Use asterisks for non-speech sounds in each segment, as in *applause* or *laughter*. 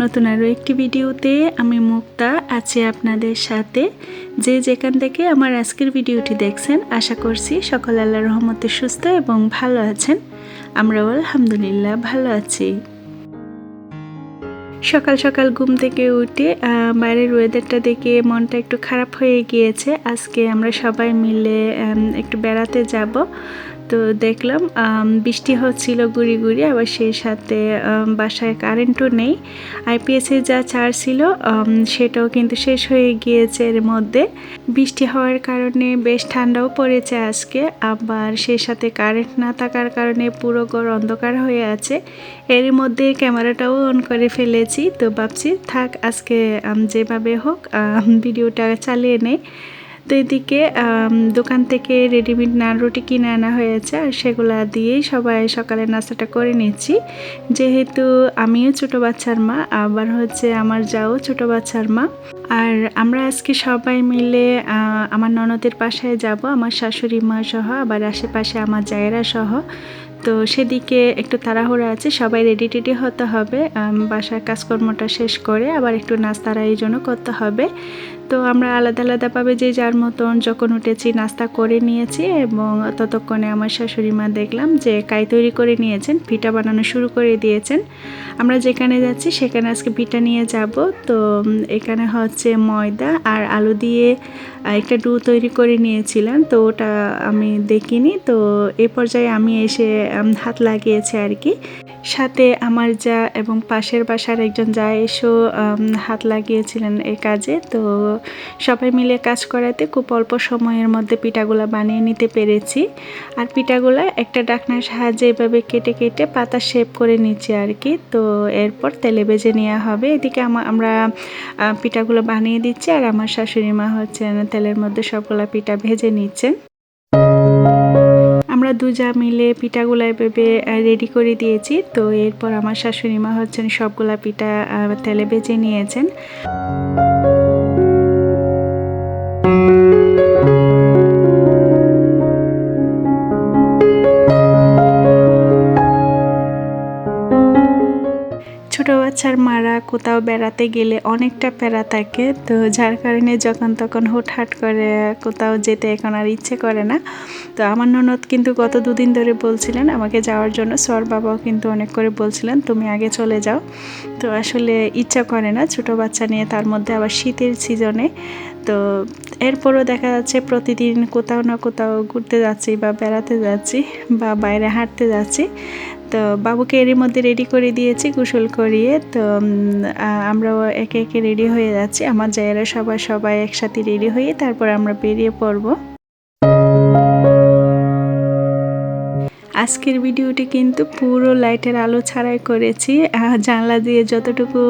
নতুন আরও একটি ভিডিওতে আমি মুক্তা আছি আপনাদের সাথে। যে যেখান থেকে আমার আজকের ভিডিওটি দেখছেন, আশা করছি সকল আল্লাহ রহমতে সুস্থ এবং ভালো আছেন। আমরাও আলহামদুলিল্লাহ ভালো আছি। সকাল সকাল ঘুম থেকে উঠে বাইরের ওয়েদারটা দেখে মনটা একটু খারাপ হয়ে গিয়েছে। আজকে আমরা সবাই মিলে একটু বেড়াতে যাব। তো দেখলাম বৃষ্টি হচ্ছিল গুড়ি গুড়ি, আবার সেই সাথে বাসায় কারেন্টও নেই। আইপিএসের যা চার্জ ছিল সেটাও কিন্তু শেষ হয়ে গিয়েছে এর মধ্যে। বৃষ্টি হওয়ার কারণে বেশ ঠান্ডাও পড়েছে আজকে, আবার সেই সাথে কারেন্ট না থাকার কারণে পুরো ঘর অন্ধকার হয়ে আছে। এর মধ্যে ক্যামেরাটাও অন করে ফেলেছি, তো ভাবছি থাক আজকে যেভাবে হোক ভিডিওটা চালিয়ে নেই। তো এদিকে দোকান থেকে রেডিমেড নান রুটি কিনে আনা হয়েছে আর সেগুলা দিয়েই সবাই সকালে নাস্তাটা করে নিচ্ছি যেহেতু আমিও ছোট বাচ্চার মা, আবার হচ্ছে আমার যাও ছোট বাচ্চার মা। আর আমরা আজকে সবাই মিলে আমার ননদের বাসায় যাব, আমার শাশুড়ি মা সহ, আবার আশেপাশে আমার জায়েরা সহ। তো সেদিকে একটু তাড়াহুড়া আছে, সবাই রেডি টেডি হতে হবে। বাসার কাজকর্মটা শেষ করে আবার একটু নাস্তার আয়োজনও করতে হবে। তো আমরা আলাদা আলাদাভাবে যে যার মতন যখন উঠেছি, নাস্তা করে নিয়েছি এবং ততক্ষণে আমার শাশুড়ি মা দেখলাম যে কাই তৈরি করে নিয়েছেন, পিঠা বানানো শুরু করে দিয়েছেন। আমরা যেখানে যাচ্ছি সেখানে আজকে পিঠা নিয়ে যাব। তো এখানে হচ্ছে ময়দা আর আলু দিয়ে একটা ডু তৈরি করে নিয়েছিলাম। তো ওটা আমি দেখিনি। তো এ পর্যায়ে আমি এসে হাত লাগিয়েছি আর কি। সাথে আমার যা এবং পাশের বাসার একজন যা এসো হাত লাগিয়েছিলেন এ কাজে। তো সবাই মিলে কাজ করাতে খুব অল্প সময়ের মধ্যে পিঠাগুলা বানিয়ে নিতে পেরেছি। আর পিঠাগুলা একটা ডাকনার সাহায্যে এভাবে কেটে কেটে পাতা শেপ করে নিচ্ছি আর কি। তো এরপর তেলে ভেজে নেওয়া হবে। এদিকে আমা- আমরা পিঠাগুলো বানিয়ে দিচ্ছি আর আমার শাশুড়ি মা হচ্ছেন তেলের মধ্যে সবগুলা পিঠা ভেজে নিচ্ছেন। আমরা দুজা মিলে পিঠাগুলা এভাবে রেডি করে দিয়েছি। তো এরপর আমার শাশুড়ি মা হচ্ছেন সবগুলা পিঠা তেলে বেজে নিয়েছেন। বাচ্চার মারা কোথাও বেড়াতে গেলে অনেকটা প্যারা থাকে, তো যার কারণে যখন তখন হুটহাট করে কোথাও যেতে এখন আর ইচ্ছে করে না। তো আমার ননদ কিন্তু গত দুদিন ধরে বলছিলেন আমাকে যাওয়ার জন্য সর বাবাও কিন্তু অনেক করে বলছিলেন, তুমি আগে চলে যাও। তো আসলে ইচ্ছা করে না, ছোট বাচ্চা নিয়ে তার মধ্যে আবার শীতের সিজনে তো এরপরও দেখা যাচ্ছে প্রতিদিন কোথাও না কোথাও ঘুরতে যাচ্ছি বা বেড়াতে যাচ্ছি বা বাইরে হাঁটতে যাচ্ছি। তো বাবুকে এরই মধ্যে রেডি করে দিয়েছি, গোসল করিয়ে। তো আমরাও একে একে রেডি হয়ে যাচ্ছি। আমার জায়েরা সবাই সবাই একসাথে রেডি হয়ে তারপর আমরা বেরিয়ে পড়ব। আজকের ভিডিওটি কিন্তু পুরো লাইটের আলো ছাড়াই করেছি। জানলা দিয়ে যতটুকু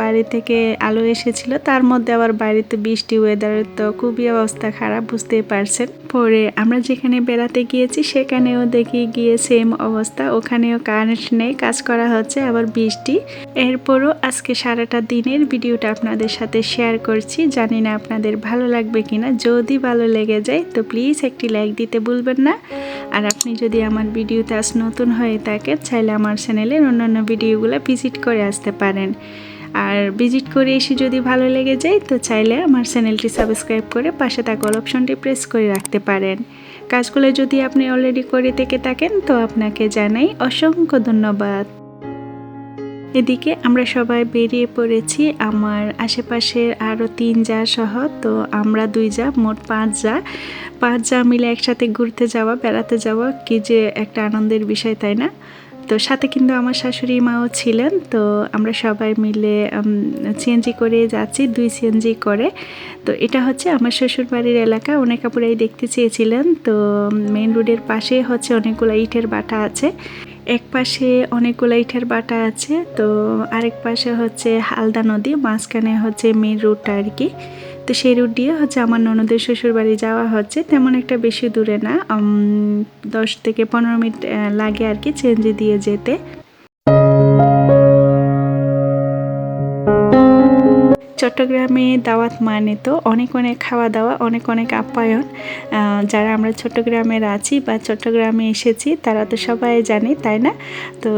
বাড়ি থেকে আলো এসেছিল, তার মধ্যে আবার বাড়িতে বৃষ্টি ওয়েদারের তো খুবই অবস্থা খারাপ, বুঝতেই পারছেন। পরে আমরা যেখানে বেড়াতে গিয়েছি সেখানেও দেখি গিয়ে সেম অবস্থা। ওখানেও কারেন্ট নেই, কাজ করা হচ্ছে, আবার বৃষ্টি। এরপরও আজকে সারাটা দিনের ভিডিওটা আপনাদের সাথে শেয়ার করছি। জানি না আপনাদের ভালো লাগবে কিনা। যদি ভালো লেগে যায়, তো প্লিজ একটি লাইক দিতে ভুলবেন না। আর আপনি যদি আমার ভিডিওতে আজ নতুন হয়ে থাকেন, চাইলে আমার চ্যানেলের অন্যান্য ভিডিওগুলো ভিজিট করে আসতে পারেন। আর ভিজিট করে এসে যদি ভালো লেগে যায়, তো চাইলে আমার চ্যানেলটি সাবস্ক্রাইব করে পাশে থাকা অল অপশনটি প্রেস করে রাখতে পারেন। কাজগুলো যদি আপনি অলরেডি করে থেকে থাকেন, তো আপনাকে জানাই অসংখ্য ধন্যবাদ। এদিকে আমরা সবাই বেরিয়ে পড়েছি, আমার আশেপাশের আরও তিন যা সহ, তো আমরা দুই যা, মোট পাঁচ যা। পাঁচ যা মিলে একসাথে ঘুরতে যাওয়া, বেড়াতে যাওয়া, কি যে একটা আনন্দের বিষয়, তাই না? তো সাথে কিন্তু আমার শাশুড়ি মাও ছিলেন, তো আমরা সবাই মিলে সিএনজি করে যাচ্ছি, দুই সিএনজি করে। তো এটা হচ্ছে আমার শ্বশুর বাড়ির এলাকা, অনেক আপুরাই দেখতে চেয়েছিলেন, তো মেন রোডের পাশে হচ্ছে অনেকগুলো ইটের বাটা আছে। এক পাশে অনেকগুলো ইটের বাটা আছে, তো আরেক পাশে হচ্ছে হালদা নদী, মাঝখানে হচ্ছে মেন রোডটা আর কি। তো সেই রুট দিয়ে হচ্ছে আমার ননদের শ্বশুর বাড়ি যাওয়া হচ্ছে। তেমন একটা বেশি দূরে না দশ থেকে পনেরো মিনিট লাগে আর কি চেঞ্জে দিয়ে যেতে। চট্টগ্রামে দাওয়াত মানে তো অনেক অনেক খাওয়া দাওয়া, অনেক অনেক আপ্যায়ন। যারা আমরা চট্টগ্রামের আছি বা চট্টগ্রামে এসেছি, তারা তো সবাই জানে, তাই না? তো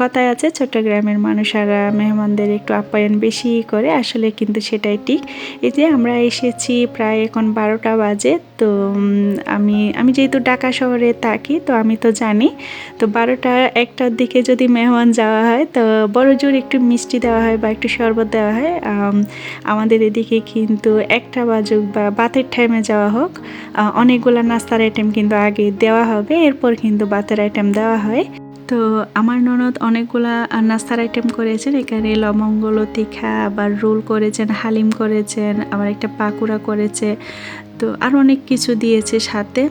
কথায় আছে চট্টগ্রামের মানুষেরা মেহমানদের একটু আপ্যায়ন বেশি করে, আসলে কিন্তু সেটাই ঠিক। এই যে আমরা এসেছি প্রায় এখন বারোটা বাজে, তো আমি আমি যেহেতু ঢাকা শহরে থাকি, তো আমি তো জানি, তো বারোটা একটার দিকে যদি মেহমান যাওয়া হয়, তো বড় জোর একটু মিষ্টি দেওয়া হয় বা একটু শরবত দেওয়া হয় আমাদের এদিকে কিন্তু একটা বাজুক বা বাতের টাইমে যাওয়া হোক অনেকগুলো নাস্তার আইটেম কিন্তু আগে দেওয়া হবে, এরপর কিন্তু বাতের আইটেম দেওয়া হয়। তো আমার ননদ অনেকগুলা নাস্তার আইটেম করেছেন। এখানে লবঙ্গ, লতিখা, আবার রোল করেছেন, হালিম করেছেন, আবার একটা পাকুড়া করেছে। তো আর অনেক কিছু দিয়েছে সাথে।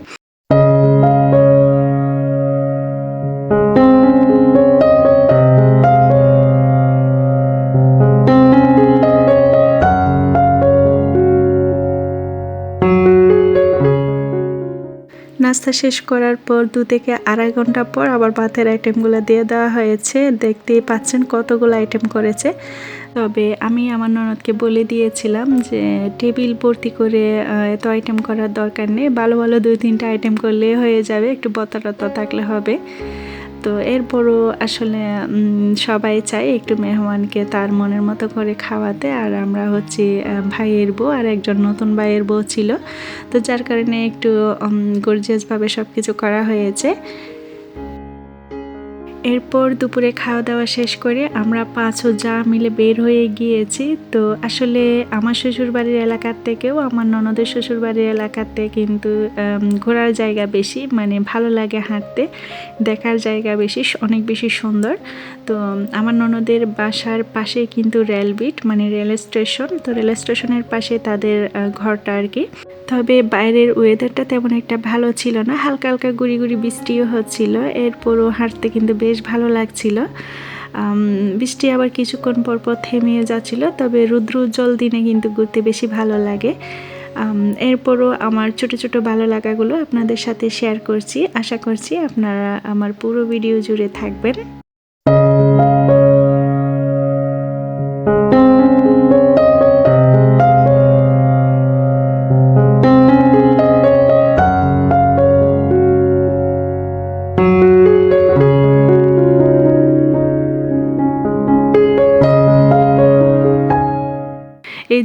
নাস্তা শেষ করার পর দু থেকে আড়াই ঘণ্টা পর আবার ভাতের আইটেমগুলো দিয়ে দেওয়া হয়েছে। দেখতেই পাচ্ছেন কতগুলো আইটেম করেছে। তবে আমি আমার ননদকে বলে দিয়েছিলাম যে, টেবিল ভর্তি করে এত আইটেম করার দরকার নেই। ভালো ভালো দুই তিনটা আইটেম করলে হয়ে যাবে। একটু বতা টতা থাকলে হবে। তো এরপরও আসলে সবাই চায় একটু মেহমানকে তার মনের মতো করে খাওয়াতে। আর আমরা হচ্ছে ভাইয়ের বউ আর একজন নতুন ভাইয়ের বউ ছিল। তো যার কারণে একটু গর্জিয়াসভাবে সব কিছু করা হয়েছে। এরপর দুপুরে খাওয়া দাওয়া শেষ করে আমরা পাঁচ যা মিলে বের হয়ে গিয়েছি। তো আসলে আমার শ্বশুরবাড়ির এলাকার থেকেও, আমার ননদের শ্বশুরবাড়ির এলাকাতে কিন্তু ঘোরার জায়গা বেশি মানে ভালো লাগে হাঁটতে। দেখার জায়গা বেশি অনেক বেশি সুন্দর। তো আমার ননদের বাসার পাশে কিন্তু রেলবিট মানে রেল স্টেশন। তো রেল স্টেশনের পাশে তাদের ঘরটা আর কি। তবে বাইরের ওয়েদারটা তেমন একটা ভালো ছিল না। হালকা হালকা গুড়ি গুড়ি বৃষ্টিও হচ্ছিল। এরপরও হাঁটতে কিন্তু বেশ ভালো লাগছিল। বৃষ্টি আবার কিছুক্ষণ পর পর থেমে যাচ্ছিল, তবে রুদ্র উজ্জ্বল দিনে কিন্তু ঘুরতে বেশি ভালো লাগে। এরপরও আমার ছোট ছোট ভালো লাগাগুলো আপনাদের সাথে শেয়ার করছি। আশা করছি আপনারা আমার পুরো ভিডিও জুড়ে থাকবেন।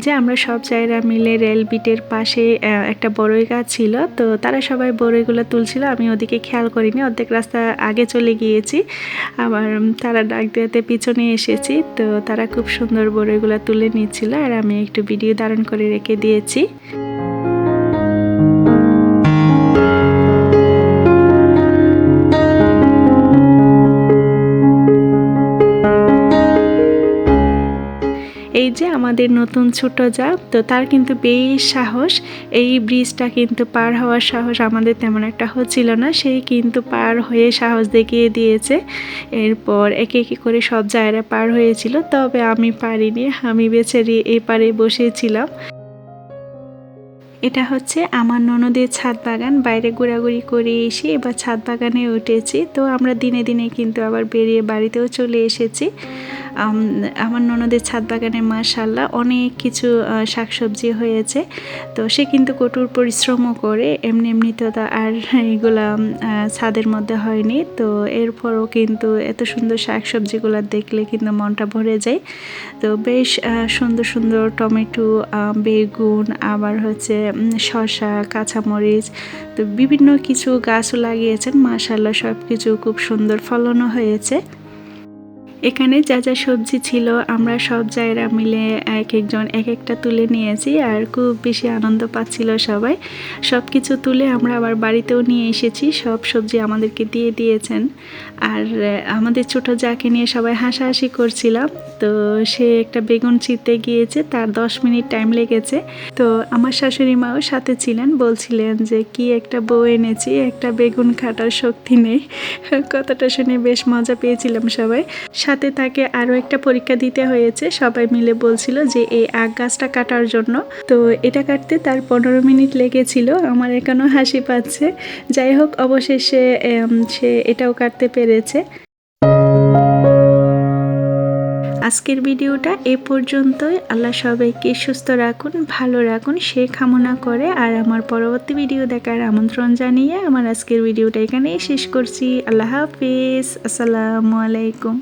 যে আমরা সব জায়গা মিলে রেল বিটের পাশে একটা বড়ই গাছ ছিল, তো তারা সবাই বড়ইগুলো তুলছিল। আমি ওদিকে খেয়াল করিনি, অর্ধেক রাস্তা আগে চলে গিয়েছি। আবার তারা ডাক দেওয়াতে পিছনে এসেছি, তো তারা খুব সুন্দর বড়ইগুলো তুলে নিচ্ছিল, আর আমি একটু ভিডিও ধারণ করে রেখে দিয়েছি। যে আমাদের নতুন ছোট যা তো তার কিন্তু বেশ সাহস। এই ব্রিজটা কিন্তু পার হওয়ার সাহস আমাদের তেমন একটা হচ্ছিল না। সেই কিন্তু পার হয়ে সাহস দেখিয়ে দিয়েছে। এরপর একে একে করে সব জায়গা পার হয়েছিল। তবে আমি পারিনি, আমি বেচারি এই পারে বসেছিলাম। এটা হচ্ছে আমার ননদের ছাদ বাগান। বাইরে ঘোরাঘুরি করে এসে এবার ছাদ বাগানে উঠেছি। তো আমরা দিনে দিনে কিন্তু আবার বেরিয়ে বাড়িতেও চলে এসেছি। আমার ননদের ছাদ বাগানে মাশাল্লাহ অনেক কিছু শাকসবজি হয়েছে। তো সে কিন্তু কঠোর পরিশ্রমও করে, এমনি এমনি তো আর এগুলা ছাদের মধ্যে হয়নি। তো এরপরও কিন্তু এত সুন্দর শাকসবজিগুলো দেখলে কিন্তু মনটা ভরে যায়। তো বেশ সুন্দর সুন্দর টমেটো বেগুন, আবার হচ্ছে শসা, কাঁচামরিচ, তো বিভিন্ন কিছু গাছও লাগিয়েছেন। মাশাল্লাহ সব কিছু খুব সুন্দর ফলনও হয়েছে। এখানে যা যা সবজি ছিল, আমরা সব জায়গা মিলে এক একজন এক একটা তুলে নিয়েছি আর খুব বেশি আনন্দ পাচ্ছিল সবাই। সব কিছু তুলে আমরা আবার বাড়িতেও নিয়ে এসেছি, সব সবজি আমাদেরকে দিয়ে দিয়েছেন। আর আমাদের ছোট যাকে নিয়ে সবাই হাসাহাসি করছিলাম তো সে একটা বেগুন চিনতে গিয়েছে, তার দশ মিনিট টাইম লেগেছে। তো আমার শাশুড়ি মাও সাথে ছিলেন, বলছিলেন যে, কি একটা বউ এনেছি, একটা বেগুন কাটার শক্তি নেই। *laughs* কথাটা শুনে বেশ মজা পেয়েছিলাম সবাই। সাথে তাকে আরও একটা পরীক্ষা দিতে হয়েছে, সবাই মিলে বলছিল যে, এই আখ গাছটা কাটার জন্য। তো এটা কাটতে তার পনেরো মিনিট লেগেছিল, আমার এখনও হাসি পাচ্ছে। যাই হোক, অবশেষে সে এটাও কাটতে পেরেছে। আজকের ভিডিওটা এ পর্যন্তই। আল্লাহ সবাইকে সুস্থ রাখুন, ভালো রাখুন, সে কামনা করে। আর আমার পরবর্তী ভিডিও দেখার আমন্ত্রণ জানিয়ে আমার আজকের ভিডিওটা এখানেই শেষ করছি। আল্লাহ হাফিজ। আসসালামু আলাইকুম।